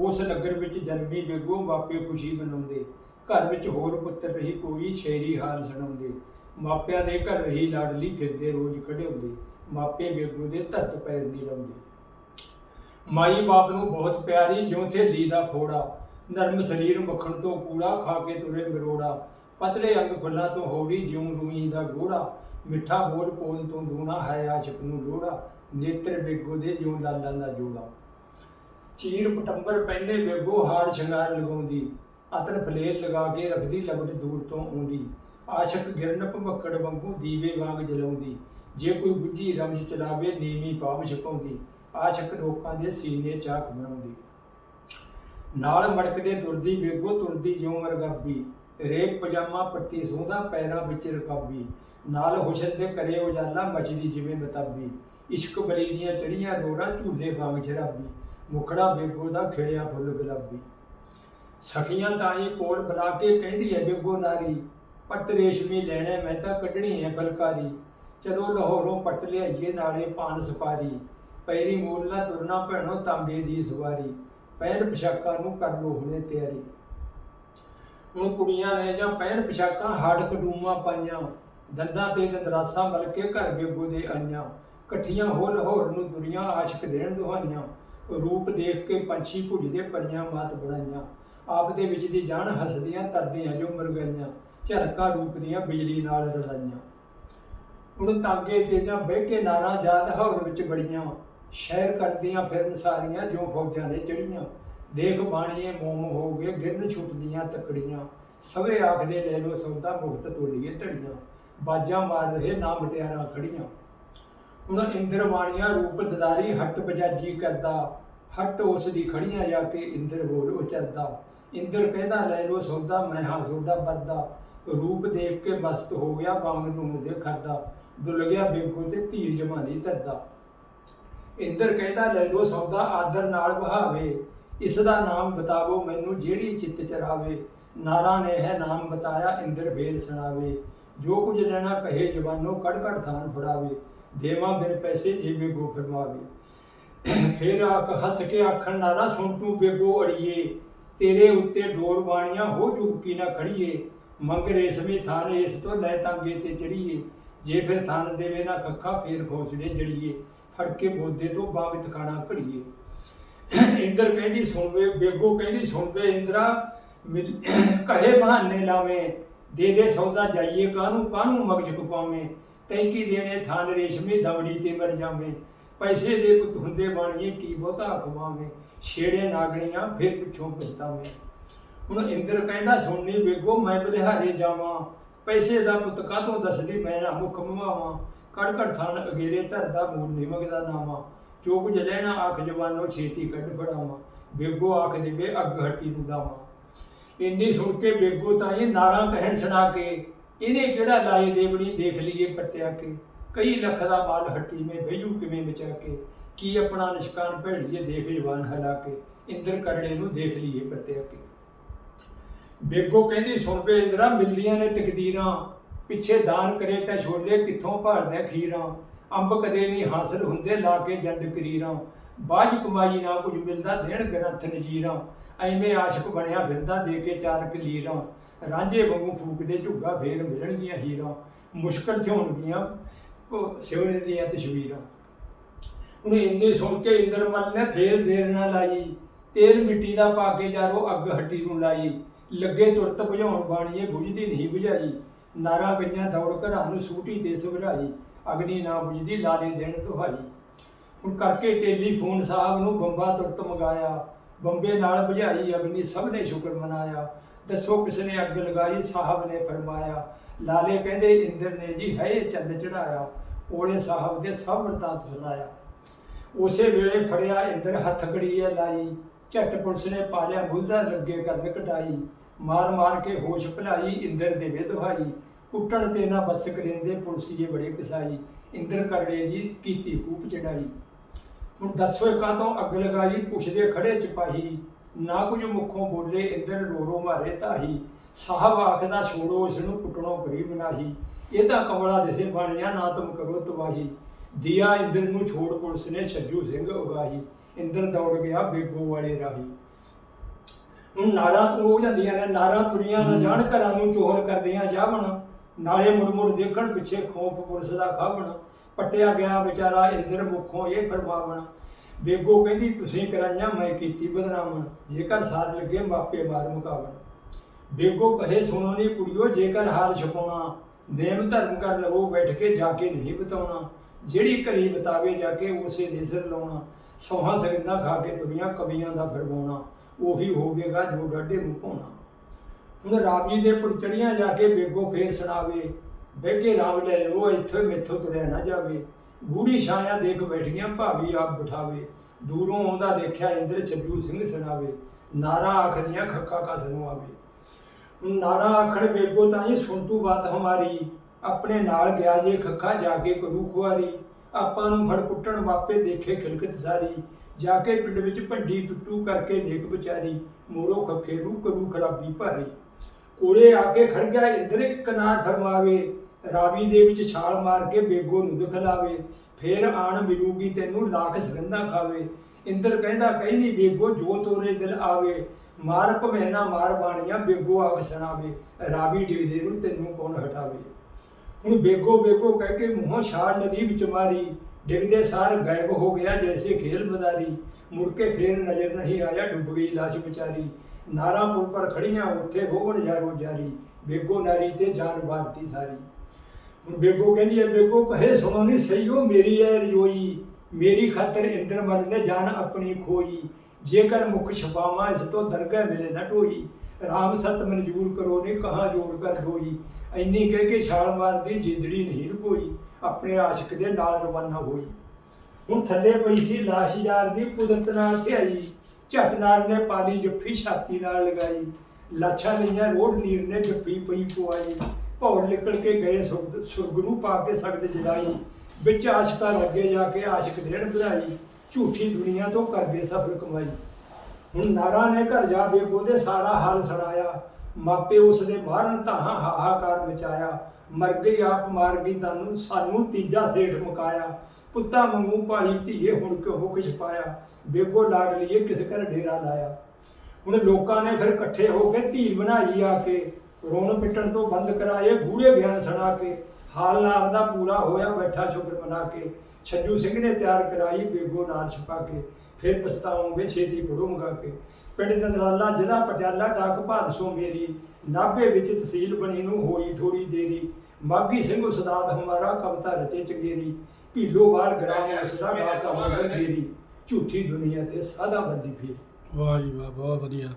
ਉਸ ਨਗਰ ਵਿੱਚ ਜਨਮੀ ਬੇਗੋ ਮਾਪੇ ਖੁਸ਼ੀ ਮਨਾਉਂਦੇ। ਘਰ ਵਿੱਚ ਹੋਰ ਪੁੱਤਰ ਰਹੀ ਕੋਈ ਸ਼ੇਰੀ ਹਾਰ ਸੁਣਾਉਂਦੇ। ਮਾਪਿਆਂ ਦੇ ਘਰ ਰਹੀ ਲਾਡਲੀ ਫਿਰਦੇ ਰੋਜ਼ ਕਢਾਉਂਦੇ ਮਾਪੇ ਬੇਗੋ ਦੇ ਧਰਤ ਪੈਰ ਨਹੀਂ ਲਾਉਂਦੇ। ਮਾਈ ਬਾਪ ਨੂੰ ਬਹੁਤ ਪਿਆਰੀ ਜਿਉਂ ਥੇਲੀ ਦਾ ਫੋੜਾ। ਨਰਮ ਸਰੀਰ ਮੱਖਣ ਤੋਂ ਕੂੜਾ ਖਾ ਕੇ ਤੁਰੇ ਮਰੋੜਾ। ਪਤਲੇ ਅੰਗ ਫੁੱਲਾਂ ਤੋਂ ਹੋੜੀ ਜਿਉਂ ਰੂਈ ਦਾ ਗੋੜਾ। ਮਿੱਠਾ ਬੋਲ ਕੋਲ ਤੋਂ ਦੂਣਾ ਹੈ ਆਸ਼ਿਕ ਨੂੰ ਲੋੜਾ। ਨੇਤਰ ਬੇਗੋ ਦੇ ਜਿਉਂ ਲਾਲਾਂ ਦਾ ਜੋੜਾ। ਚੀਰ ਪਟੰਬਰ ਪਹਿਨੇ ਬੇਗੋ ਹਾਰ ਸ਼ਿੰਗਾਰ ਲਗਾਉਂਦੀ, ਅਤਨ ਫਲੇਲ ਲਗਾ ਕੇ ਰੱਖਦੀ ਲਬਟ ਦੂਰ ਤੋਂ ਆਉਂਦੀ। ਆਸ਼ਕ ਗਿਰਨ ਭਮੱਕੜ ਵਾਂਗੂ ਦੀਵੇ ਵਾਂਗ ਜਲਾਉਂਦੀ, ਜੇ ਕੋਈ ਗੁੱਜੀ ਰਮਜ ਚਲਾਵੇ ਨੀਵੀਂ ਪਾਵ ਛਪਾਉਂਦੀ ਆਸ਼ਕ ਲੋਕਾਂ ਦੇ ਸੀਨੇ ਚਾਕ ਬਣਾਉਂਦੀ। ਨਾਲ ਮੜਕਦੇ ਤੁਰਦੀ ਬੇਗੋ ਤੁਰਦੀ ਜਿਉਂ ਮਰਗਾਬੀ ਰੇਪ ਪਜਾਮਾ ਪੱਟੀ ਸੋਹਦਾ ਪੈਰਾਂ ਵਿੱਚ ਰਕਾਬੀ, ਨਾਲ ਹੁਸਨ ਦੇ ਕਰੇ ਉਜਾਲਾ ਮਚਦੀ ਜਿਵੇਂ ਬਤਾਬੀ, ਇਸ਼ਕ ਬਲੀ ਦੀਆਂ ਚੜੀਆਂ ਰੋੜਾ ਝੂਲੇ ਵਾਂਗ ਸ਼ਰਾਬੀ ਮੁਖੜਾ ਬੇਬੋ ਦਾ ਖਿੜਿਆ ਫੁੱਲ ਗੁਲਾਬੀ। ਸਖੀਆਂ ਤਾਈ ਕੋਲ ਬੁਲਾ ਕੇ ਕਹਿੰਦੀ ਹੈ ਬੇਬੋ ਨਾਰੀ, ਪੱਟ ਰੇਸ਼ਮੀ ਲੈਣਾ, ਮੈਂ ਤਾਂ ਕੱਢਣੀ ਹੈ ਫਲਕਾਰੀ। ਚਲੋ ਲਾਹੌਰੋਂ ਪੱਟ ਲਿਆਈਏ ਨਾਲੇ ਪਾਨ ਸੁਪਾਰੀ। ਪੈਰੀ ਮੋਰਲਾ ਤੁਰਨਾ ਭੈਣੋ ਤਾਂਗੇ ਦੀ ਸਵਾਰੀ। ਪਹਿਨ ਪੋਸ਼ਾਕਾਂ ਨੂੰ ਕਰ ਲੋ ਹੁਣੇ ਤਿਆਰੀ। ਹੁਣ ਕੁੜੀਆਂ ਨੇ ਜਾਂ ਪਹਿਨ ਪੋਸ਼ਾਕਾਂ ਹੱਡ ਕਡੂਮਾ ਪਾਈਆਂ। ਦੰਦਾਂ ਤੇ ਦਦਰਾਸਾਂ ਮਲ ਕੇ ਘਰ ਬੇਗੋ ਦੇ ਆਈਆਂ। ਇਕੱਠੀਆਂ ਹੋ ਲਾਹੌਰ ਨੂੰ ਦੁਨੀਆ ਆਸ਼ਿਕ ਦੇਣ ਦੁਹਾਈਆਂ। ਰੂਪ ਦੇਖ ਕੇ ਪੰਛੀ ਭੁੱਜਦੇ ਪਰੀਆਂ ਮਾਤ ਬਣਾਈਆਂ। ਆਪ ਦੇ ਵਿੱਚ ਦੀ ਜਾਨ ਹੱਸਦੀਆਂ ਤਰਦੀਆਂ ਜੋ ਮਰ ਗਈਆਂ ਝਰਕਾ ਰੂਪ ਦੀਆਂ ਬਿਜਲੀ ਨਾਲ ਰਲਾਈਆਂ। ਹੁਣ ਤਾਂਗੇ ਤੇ ਜਾਂ ਬਹਿ ਕੇ ਨਾਰਾ ਜਾਤ ਹੌਰ ਵਿੱਚ ਬੜੀਆਂ ਸ਼ਹਿਰ ਕਰਦੀਆਂ ਫਿਰਨ ਸਾਰੀਆਂ ਜੋ ਫੌਜਾਂ ਨੇ ਚੜੀਆਂ ਦੇਖ ਬਾਣੀਏ ਮੋਮ ਹੋ ਗਏ ਗਿਰਨ ਛੁੱਟਦੀਆਂ ਤਕੜੀਆਂ। ਸਵੇ ਆਖਦੇ ਲੈ ਲੋ ਸੌਦਾ ਮੁਕਤ ਤੋਲੀਏ ਧੜੀਆਂ। ਬਾਜਾਂ ਮਾਰ ਰਹੇ ਨਾ ਮਟਿਆਰਾਂ ਖੜੀਆਂ ਹੁਣ ਇੰਦਰ ਬਾਣੀਆਂ ਰੂਪ ਦਦਾਰੀ, ਹੱਟ ਬਜਾਜੀ ਕਰਦਾ। ਹੱਟ ਉਸ ਦੀ ਖੜੀਆਂ ਜਾ ਕੇ ਇੰਦਰ ਬੋਲ ਉਚਰਦਾ। ਇੰਦਰ ਕਹਿੰਦਾ, ਲੈ ਲੋ ਸੌਦਾ, ਮੈਂ ਹਾਂ ਸੌਦਾ ਵਰਦਾ। ਰੂਪ ਦੇਖ ਕੇ ਮਸਤ ਹੋ ਗਿਆ ਬਾਂਗ ਨੂੰ ਦੇ ਖਰਦਾ ਡੁੱਲ ਗਿਆ ਬੇਗੋ ਤੇ ਧੀਰ ਜਮਾਨੀ ਧਰਦਾ। ਇੰਦਰ ਕਹਿੰਦਾ, ਲੈ ਲੋ ਸੌਦਾ, ਆਦਰ ਨਾਲ ਬਹਾਵੇ ਇਸ ਦਾ ਨਾਮ ਬਤਾਵੋ ਮੈਨੂੰ, ਜਿਹੜੀ ਚਿੱਤ ਚਰਾਵੇ। ਨਾਰਾ ਨੇ ਹੈ ਨਾਮ ਬਤਾਇਆ, ਇੰਦਰ ਫੇਰ ਸੁਣਾਵੇ। ਜੋ ਕੁਝ ਲੈਣਾ ਕਹੇ ਜਵਾਨੋ ਕੜ ਕੜ ਥਾਨ ਫੜਾਵੇ। ਦੇਵਾਂ ਫਿਰ ਪੈਸੇ ਜੇਬੇ ਗੋ ਫਰਮਾਵੇ। ਫਿਰ ਆਖ, ਹੱਸ ਕੇ ਆਖਣ, ਨਾਰਾ ਸੁਣ ਬੇਗੋ ਅੜੀਏ, ਤੇਰੇ ਉੱਤੇ ਡੋਰ ਬਾਣੀਆਂ ਹੋ ਚੁੱਕੀ ਨਾ ਖੜੀਏ, ਮੰਗ ਰੇਸ਼ਮੀ ਥਾਰੇ, ਇਸ ਤੋਂ ਲੈ ਤਾਂਗੇ ਤੇ ਚੜੀਏ, ਜੇ ਫਿਰ ਥਨ ਦੇਵੇ ਨਾ ਕੱਖਾ ਫੇਰ ਖੋਸੜੇ ਜੜੀਏ ਫੜ ਕੇ ਬੋਦੇ ਤੋਂ ਬਾਗ ਟਿਕਾਣਾ ਘੜੀਏ। ਇੰਦਰ ਕਹਿੰਦੀ ਸੁਣਵੇ ਬੇਗੋ ਕਹਿੰਦੀ, ਸੁਣ ਵੇ ਇੰਦਰਾ ਕਹੇ ਬਹਾਨੇ ਲਾਵੇਂ, ਦੇ ਦੇ ਸੌਦਾ ਜਾਈਏ, ਕਾਹਨੂੰ ਕਾਹਨੂੰ ਮਗਜ ਕਪਾਵੇਂ ਤੈਂਕੀ ਦੇਣੇ ਥਾਨ ਰੇਸ਼ਮੀ, ਦਵੜੀ ਤੇ ਮਰ ਜਾਵੇਂ। ਪੈਸੇ ਦੇ ਪੁੱਤ ਹੁੰਦੇ ਬਾਣੀਏ, ਕੀ ਬਹੁਤਾ ਖਵਾਵੇਂ ਛੇੜੇ ਨਾਗਣੀਆਂ, ਫਿਰ ਪਿੱਛੋਂ ਪਛਤਾਵੇਂ ਹੁਣ ਇੰਦਰ ਕਹਿੰਦਾ ਸੁਣਨੀ ਵੇਗੋ ਮੈਂ ਬਲਿਹਾਰੇ ਜਾਵਾਂ। ਪੈਸੇ ਦਾ ਪੁੱਤ ਕਾਹਤੋਂ ਦੱਸਦੀ? ਮੈਂ ਨਾ ਮੁਖ ਮਵਾਵਾਂ ਕੜ ਕੜ ਥਾਨ ਅਗੇਰੇ ਧਰਦਾ ਮੂਲ ਨਿਮਕ ਦਾ ਜੋ ਕੁਝ ਲੈਣਾ, ਆਖ ਜਵਾਨੋ, ਛੇਤੀ ਕੱਢ ਫੜਾਵਾਂ। ਬੇਗੋ ਆਖ ਦੇਵੇ, ਅੱਗ ਹੱਟੀ ਨੂੰ ਲਾਵਾਂ। ਇੰਨੀ ਸੁਣ ਕੇ ਬੇਗੋ ਤਾਂ ਇਹ ਨਾਰਾ ਕਹਿਣ ਸੁਣਾ ਕੇ ਇਹਨੇ ਕਿਹੜਾ ਲਾਏ ਦੇਵਣੀ? ਦੇਖ ਲਈਏ ਪੱਟਿਆ ਕੇ ਕਈ ਲੱਖ ਦਾ ਮਾਲ ਹੱਟੀ ਮੇ ਭੇਜੂ ਕਿਵੇਂ ਬਚਾ ਕੇ? ਕੀ ਆਪਣਾ ਨਿਸ਼ਕਾਨ ਭੇੜੀਏ? ਦੇਖ ਜਵਾਨ ਹਲਾ ਕੇ। ਇੰਦਰ ਕਰੜੇ ਨੂੰ ਦੇਖ ਲਈਏ ਪੱਟਿਆ ਕੇ ਬੇਗੋ ਕਹਿੰਦੀ, ਸੁਣ ਵੇ ਇੰਦਰਾ ਮਿਲਦੀਆਂ ਨੇ ਤਕਦੀਰਾਂ। ਪਿੱਛੇ ਦਾਨ ਕਰੇ ਤਾਂ ਛੋਲੇ ਕਿੱਥੋਂ ਭਰਦੇ ਖੀਰਾਂ? ਅੰਬ ਕਦੇ ਨਹੀਂ ਹਾਸਲ ਹੁੰਦੇ, ਲਾ ਕੇ ਜੰਡ ਕਰੀਰਾਂ। ਬਾਜ ਕਮਾਈ ਨਾ ਕੁਝ ਮਿਲਦਾ, ਦੇਣ ਗ੍ਰੰਥ ਨਜੀਰਾਂ। ਐਵੇਂ ਆਸ਼ਿਕ ਬਣਿਆ ਫਿਰਦਾ, ਦੇ ਕੇ ਚਾਰ ਕਲੀਰਾਂ। ਰਾਂਝੇ ਵਾਂਗੂ ਫੂਕਦੇ ਝੁੱਗਾ ਫੇਰ ਮਿਲਣਗੀਆਂ ਹੀਰਾਂ, ਮੁਸ਼ਕਲ ਤੇ ਹੋਣਗੀਆਂ ਉਹ ਸਿਉਰੇ ਦੀਆਂ ਤਸਵੀਰਾਂ। ਉਹਨੂੰ ਇੰਨੇ ਸੁਣ ਕੇ ਇੰਦਰਮਲ ਨੇ ਫੇਰ ਦੇਰ ਨਾ ਲਾਈ, ਤੇਲ ਮਿੱਟੀ ਦਾ ਪਾ ਕੇ ਜਾਰੋ ਅੱਗ ਹੱਟੀ ਨੂੰ ਲਾਈ। ਲੱਗੇ ਤੁਰਤ ਬੁਝਾਉਣ ਬਾਣੀਏ ਬੁਝਦੀ ਨਹੀਂ ਬੁਝਾਈ। ਨਾਰਾ ਗਈਆਂ ਦੌੜ ਘਰਾਂ ਨੂੰ ਸੂਟੀ ਤੇ ਸੁਭਰਾਈ ਅਗਨੀ ਨਾ ਬੁਝਦੀ ਲਾਲੇ ਦੇਣ ਤੁਹਾਈ ਹੁਣ ਕਰਕੇ ਟੈਲੀਫੋਨ ਸਾਹਿਬ ਨੂੰ ਬੰਬਾ ਤੁਰਤ ਮੰਗਾਇਆ। ਬੰਬੇ ਨਾਲ ਬੁਝਾਈ ਅਗਨੀ ਸਭ ਨੇ ਸ਼ੁਕਰ ਮਨਾਇਆ। ਦੱਸੋ ਕਿਸ ਨੇ ਅੱਗ ਲਗਾਈ, ਸਾਹਿਬ ਨੇ ਫਰਮਾਇਆ। ਲਾਲੇ ਕਹਿੰਦੇ, ਇੰਦਰ ਨੇ ਜੀ ਹੈ ਚੰਦ ਚੜਾਇਆ ਕੋਲੇ ਸਾਹਿਬ ਦੇ ਸਭ ਵਰਤਾਂਤ ਸੁਣਾਇਆ। ਉਸੇ ਵੇਲੇ ਫੜਿਆ, ਇੰਦਰ ਹੱਥ ਕੜੀਏ ਲਾਈ। ਝੱਟ ਪੁਲਿਸ ਨੇ ਪਾਲਿਆ ਬੁੱਧਾ ਲੱਗੇ ਕਰਨ ਕਟਾਈ ਮਾਰ ਮਾਰ ਕੇ ਹੋਸ਼ ਭੁਲਾਈ, ਇੰਦਰ ਦੇ ਵੇ ਦੁਹਾਈ ਕੁੱਟਣ ਤੇ ਨਾ ਬਸ ਕਰੇਂਦੇ ਪੁਲਸੀਏ ਬੜੇ ਕਸਾਈ। ਇੰਦਰ ਕਰੜੇ ਦੀ ਕੀਤੀ ਕੂਪ ਚੜਾਈ। ਹੁਣ ਦੱਸੋ ਕਾਤੋਂ ਅੱਗ ਲਗਾਈ ਪੁੱਛਦੇ ਖੜੇ ਚਪਾਹੀ ਨਾ ਕੁਝ ਮੁਖੋਂ ਬੋਲੇ ਇੰਦਰ ਰੋ ਰੋ ਮਾਰੇ ਤਾਹੀ ਸਾਹਿਬ ਆਖਦਾ ਛੋੜੋ ਇਸ ਨੂੰ ਕੁੱਟਣੋਂ ਗਰੀਬ ਨਾਹੀ। ਇਹ ਤਾਂ ਕਮਲਾ ਦਿਸੇ ਬਣਿਆ ਨਾ ਤੁਮ ਕਰੋ ਤਬਾਹੀ। ਦਿਆ ਇੰਦਰ ਨੂੰ ਛੋੜ ਪੁਲਿਸ ਨੇ ਛੱਜੂ ਸਿੰਘ ਉਗਾਹੀ। ਇੰਦਰ ਦੌੜ ਗਿਆ ਬੇਗੋ ਵਾਲੇ ਰਾਹੀ। ਹੁਣ ਨਾਰਾ ਤੋਂ ਹੋ ਜਾਂਦੀਆਂ ਨੇ ਨਾਰਾ ਤੁਰੀਆਂ ਨਾ ਜਾਣ ਘਰਾਂ ਨੂੰ ਚੋਹਲ ਕਰਦੀਆਂ ਜਾਵਣ। ਨਾਲੇ ਮੁੜ ਮੁੜ ਦੇਖਣ ਪਿੱਛੇ ਖੌਫ ਪੁਲਿਸ ਦਾ ਖਾਵਣ। ਪੱਟਿਆ ਗਿਆ ਵਿਚਾਰਾ ਇੰਦਰ ਮੁਖੋਂ ਇਹ ਫਰਮਾਵਣ, ਬੇਗੋ ਕਹਿੰਦੀ, ਤੁਸੀਂ ਕਰਾਈਆਂ, ਮੈਂ ਕੀਤੀ ਬਦਨਾਮਣ ਜੇਕਰ ਸਾਰ ਲੱਗੇ, ਮਾਪੇ ਮਾਰ ਮੁਕਾਵਣ। ਬੇਗੋ ਕਹੇ, ਸੁਣੋ ਨੀ ਕੁੜੀਓ, ਜੇਕਰ ਹਾਰ ਛਪਾਉਣਾ, ਨੇਮ ਧਰਮ ਕਰ ਲਵੋ, ਬੈਠ ਕੇ ਜਾ ਕੇ ਨਹੀਂ ਬਤਾਉਣਾ। ਜਿਹੜੀ ਘਰੀ ਬਤਾਵੇ, ਜਾ ਕੇ ਉਸੇ ਦੇ ਸਿਰ ਲਾਉਣਾ। ਸੋਹਾਂ ਸਗੰਦਾ ਖਾ ਕੇ ਤੁਰੀਆਂ, ਕਵੀਆਂ ਦਾ ਫਰਮਾਉਣਾ। ਉਹੀ ਹੋਵੇਗਾ ਜੋ ਡਾਢੇ ਨੂੰ ਪਾਉਣਾ। ਹੁਣ ਰਾਵੀ ਦੇ ਪੁਰਚੜੀਆਂ ਜਾ ਕੇ ਬੇਗੋ ਫੇਰ ਸੁਣਾਵੇ ਬੇਕੇ ਰਾਮ ਲੈ ਲੋ ਇੱਥੇ ਮੇਥੋਂ ਤੁਰਿਆ ਨਾ ਜਾਵੇ। ਗੂੜੀ ਛਾਇਆ ਦੇਖ ਬੈਠੀਆਂ, ਭਾਵੀ ਆਪ ਬਿਠਾਵੇ। ਦੂਰੋਂ ਆਉਂਦਾ ਦੇਖਿਆ ਇੰਦਰ ਛੱਜੂ ਸਿੰਘ ਸੁਣਾਵੇ ਨਾਰਾ ਆਖਦੀਆਂ ਖੱਕਾ ਕਸ ਨੂੰ ਆਵੇ। ਨਾਰਾ ਆਖੜ ਬੇਗੋ ਤਾਂ ਹੀ ਸੁਣ ਤੂੰ ਬਾਤ ਹਮਾਰੀ। ਆਪਣੇ ਨਾਲ ਗਿਆ ਜੇ ਖੱਖਾ ਜਾ ਕੇ ਕਰੂ ਖੁਆਰੀ। ਆਪਾਂ ਨੂੰ ਫੜ ਕੁੱਟਣ ਵਾਪੇ ਦੇਖੇ ਖਿਲਕਤ ਸਾਰੀ। ਜਾ ਕੇ ਪਿੰਡ ਵਿੱਚ ਭੰਡੀ ਪਿੱਟੂ ਕਰਕੇ ਦੇਖ ਵਿਚਾਰੀ। ਮੋਰੋ ਖੱਖੇ ਰੂ ਕਰੂ ਖਰਾਬੀ ਭਾਰੀ। ਕੋਲੇ ਆ ਕੇ ਖੜ ਗਿਆ ਇੰਦਰ ਇੱਕ ਨਾਰ ਫਰਮਾਵੇ ਰਾਵੀ ਦੇ ਵਿੱਚ ਛਾਲ ਮਾਰ ਕੇ ਬੇਗੋ ਨੂੰ ਦਿਖਲਾਵੇ ਫੇਰ ਆਣ ਮਿਲੂਗੀ ਤੈਨੂੰ ਲਾਖ ਸੁਗੰਧਾ ਖਾਵੇ। ਇੰਦਰ ਕਹਿੰਦਾ ਕਹਿਨੀ ਬੇਗੋ, ਜੋ ਤੋਰੇ ਦਿਲ ਆਵੇ, ਮਾਰ ਭਵੇਂ ਨਾ ਮਾਰ ਬਾਣੀਆਂ, ਬੇਗੋ ਆਖ ਸੁਣਾਵੇ, ਰਾਵੀ ਡਿਗਦੇ ਨੂੰ ਤੈਨੂੰ ਕੌਣ ਹਟਾਵੇ? ਹੁਣ ਬੇਗੋ ਬੇਗੋ ਕਹਿ ਕੇ ਮੂੰਹੋਂ ਛਾਲ ਨਦੀ ਵਿੱਚ ਮਾਰੀ, ਡਿੱਗਦੇ ਸਾਰ ਗਾਇਬ ਹੋ ਗਿਆ ਜੈਸੇ ਖੇਲ ਮਦਾਰੀ। ਮੁੜ ਕੇ ਫੇਰ ਨਜ਼ਰ ਨਹੀਂ ਆਇਆ, ਡੁੱਬ ਗਈ ਲਾਸ਼ ਵਿਚਾਰੀ। ਨਾਰਾ ਪੁਲ ਪਰ ਖੜੀਆਂ ਉੱਥੇ ਹੋਵਣ ਜਾਰੋ ਜਾਰੀ। ਬੇਗੋ ਨਾਰੀ ਤੇ ਜਾਨ ਬਾਰਤੀ ਸਾਰੀ। ਹੁਣ ਬੇਗੋ ਕਹਿੰਦੀ ਹੈ, ਬੇਗੋ, ਕਹੇ ਸੁਣੋ ਨਹੀਂ ਸਈਓ ਮੇਰੀ ਐ ਰਜੋਈ। ਮੇਰੀ ਖਾਤਰ ਇੰਦਰ ਮਨ ਨੇ ਜਾਨ ਆਪਣੀ ਖੋਈ। ਜੇਕਰ ਮੁਖ ਛਪਾਵਾਂ ਇਸ ਤੋਂ ਦਰਗਹਿ ਮਿਲੇ ਨਾ ਢੋਈ, ਰਾਮ ਸਤ ਮਨਜੂਰ ਕਰੋ ਨੇ ਕਹਾ ਜੋੜ ਕਰ ਢੋਈ ਇੰਨੀ ਕਹਿ ਕੇ ਛਾਲ ਮਾਰਦੀ ਜਿੰਦੜੀ ਨਹੀਂ ਰੁਕੋਈ ਆਪਣੇ ਆਸ਼ਿਕ ਦੇ ਨਾਲ ਰਵਾਨਾ ਹੋਈ। ਹੁਣ ਥੱਲੇ ਪਈ ਸੀ ਲਾਸ਼ ਯਾਰ ਦੀ, ਕੁਦਰਤ ਨਾਲ ਧਿਆਈ ਝਟ ਨਾਲ ਨੇ ਪਾਲੀ ਜੱਫੀ ਛਾਤੀ ਨਾਲ ਲਗਾਈ। ਲਾਛਾ ਲਈਆਂ ਰੋੜ ਨੀਰ ਨੇ ਜੱਫੀ ਪਈ ਪੁਆਈ ਭੌਰ ਨਿਕਲ ਕੇ ਗਏ, ਸੁਰਗ ਨੂੰ ਪਾ ਕੇ ਸਖਤ ਜਦਾਈ ਵਿੱਚ ਆਸ਼ਕਾਂ ਲੱਗੇ ਜਾ ਕੇ ਆਸ਼ਿਕ ਦੇਣ ਵਧਾਈ। ਝੂਠੀ ਦੁਨੀਆ ਤੋਂ ਕਰਦੇ ਸਫਲ ਕਮਾਈ। ਹੁਣ ਨਾਰਾ ਨੇ ਘਰ ਜਾ ਬੇਗੋ ਦੇ ਸਾਰਾ ਹਾਲ ਸੁਣਾਇਆ। ਮਾਪੇ ਉਸ ਦੇ ਮਾਰਨ ਤਾਹਾਂ ਹਾਹਾਕਾਰ ਮਚਾਇਆ। ਮਰ ਗਈ ਆਪ ਮਾਰ ਗਈ ਤਾਨੂੰ, ਸਾਨੂੰ ਤੀਜਾ ਸੇਠ ਮੁਕਾਇਆ। ਪੁੱਤਾਂ ਮੰਗੂ ਭਾਲੀ ਧੀਏ ਹੁਣ ਕਿਉਂ ਹੁਕ ਛਪਾਇਆ ਬੇਗੋ ਲਾਡ ਲਈਏ, ਕਿਸ ਘਰ ਡੇਰਾ ਲਾਇਆ? ਹੁਣ ਲੋਕਾਂ ਨੇ ਫਿਰ ਇਕੱਠੇ ਹੋ ਕੇ ਧੀ ਬਣਾਈ ਆ ਕੇ, ਰੋਣ ਪਿੱਟਣ ਤੋਂ ਬੰਦ ਕਰਾਏ ਗੂੜੇ ਗਿਆਨ ਸੁਣਾ ਕੇ, ਹਾਲ ਨਾਲ ਦਾ ਪੂਰਾ ਹੋਇਆ ਬੈਠਾ ਸ਼ੁਕਰ ਮਨਾ ਕੇ। ਛੱਜੂ ਸਿੰਘ ਨੇ ਤਿਆਰ ਕਰਾਈ ਬੇਗੋ ਨਾਲ ਛਪਾ ਕੇ, ਫਿਰ ਪਛਤਾਉਂਗੇ, ਛੇਤੀ ਪੜੂੰਗਾ ਕੇ। ਪਿੰਡ ਦੰਦਰਾਲਾ ਜ਼ਿਲ੍ਹਾ ਪਟਿਆਲਾ, ਡਾਕ ਭਾਦਸੋਂ ਮੇਰੀ, ਨਾਭੇ ਵਿੱਚ ਤਹਿਸੀਲ ਬਣੀ ਨੂੰ ਹੋਈ ਥੋੜੀ ਦੇਰੀ। ਮਾਗੀ ਸਿੰਘ ਉਸਤਾਦ ਹਮਾਰਾ ਕਵਿਤਾ ਰਚੇ ਚੰਗੇਰੀ। ਭੀਲੋ ਬਾਲ ਗਰਾਮ ਉਸਦਾ ਗਾਤਾ ਮਗਰ ਦੇਰੀ ਝੂਠੀ ਦੁਨੀਆ ਤੇ ਸਾਦਾ ਬੰਦੀ ਫੇਰੀ। ਵਾਹ ਜੀ ਵਾਹ ਬਹੁਤ ਵਧੀਆ।